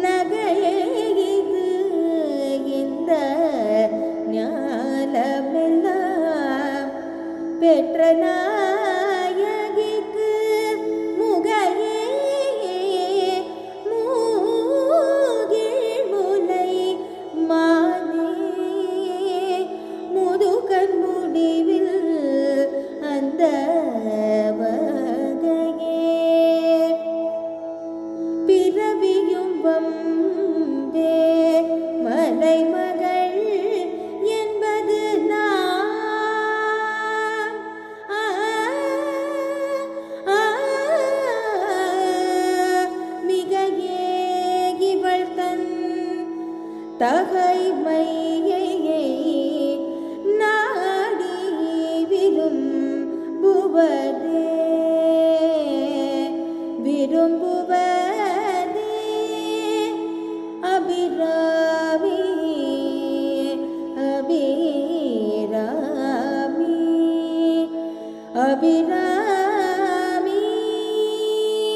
புன்னகையே இது இந்த ஞானமெல்லாம் பெற்ற நான் தகைமையை நாடி விரும்புவதே விரும்புவதே அபிராமி அபிராமி அபிராமி